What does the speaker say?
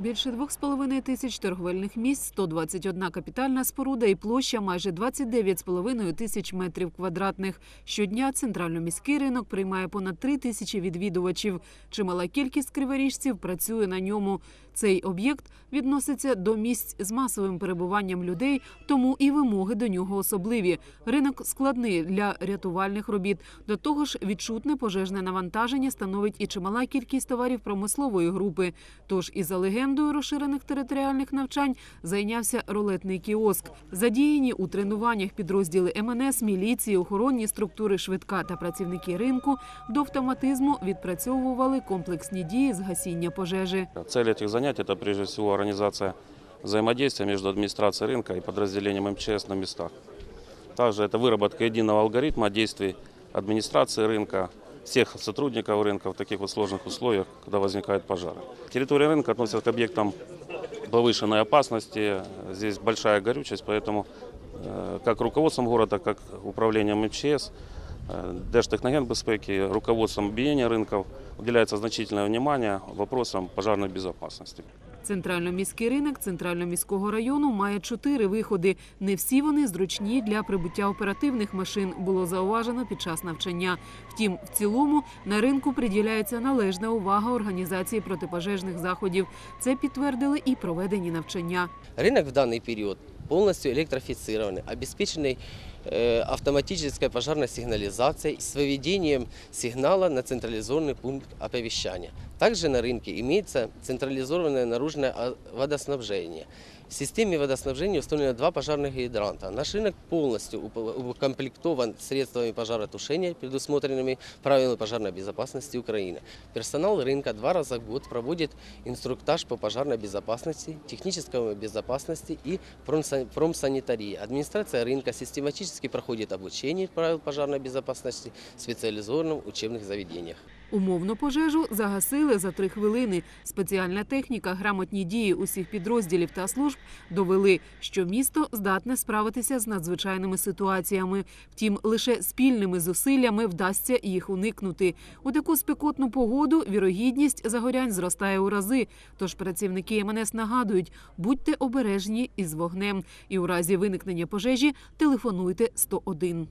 Більше 2,5 тисяч торговельних місць, 121 капітальна споруда і площа майже 29,5 тисяч метрів квадратних. Щодня центрально-міський ринок приймає понад 3 тисячі відвідувачів. Чимала кількість криворіжців працює на ньому. Цей об'єкт відноситься до місць з масовим перебуванням людей, тому і вимоги до нього особливі. Ринок складний для рятувальних робіт. До того ж, відчутне пожежне навантаження становить і чимала кількість товарів промислової групи. Тож і за легендою розширених територіальних навчань зайнявся рулетний кіоск. Задіяні у тренуваннях підрозділи МНС, міліції, охоронні структури швидка та працівники ринку до автоматизму відпрацьовували комплексні дії з гасіння пожежі. Цель этих занятий – это прежде всего организация взаимодействия между администрацией рынка и подразделением МЧС на местах. Также это выработка единого алгоритма действий администрации рынка, всех сотрудников рынка в таких вот сложных условиях, когда возникают пожары. Территория рынка относится к объектам повышенной опасности. Здесь большая горючесть, поэтому э, как руководством города, как управлением МЧС, э, Держтехногенбезпеки, руководством биения рынков уделяется значительное внимание вопросам пожарной безопасности. Центрально-міський ринок центрально-міського району має чотири виходи. Не всі вони зручні для прибуття оперативних машин, було зауважено під час навчання. Втім, в цілому на ринку приділяється належна увага організації протипожежних заходів. Це підтвердили і проведені навчання. Рынок в данный период полностью электрифицированный, обеспеченный э, автоматической пожарной сигнализацией с выведением сигнала на централизованный пункт оповещания. Также на рынке имеется централизованное наружное а, водоснабжение. В системе водоснабжения установлено два пожарных гидранта. Наш рынок полностью укомплектован средствами пожаротушения, предусмотренными правилами пожарной безопасности Украины. Персонал рынка два раза в год проводит инструктаж по пожарной безопасности, технической безопасности и промса- промсанитарии. Администрация рынка систематически проходит обучение правил пожарной безопасности в специализованных учебных заведениях. Умовну пожежу загасили за три хвилини. Спеціальна техніка, грамотні дії усіх підрозділів та служб довели, що місто здатне справитися з надзвичайними ситуаціями. Втім, лише спільними зусиллями вдасться їх уникнути. У таку спекотну погоду вірогідність загорянь зростає у рази. Тож працівники МНС нагадують, будьте обережні із вогнем. І у разі виникнення пожежі телефонуйте 101.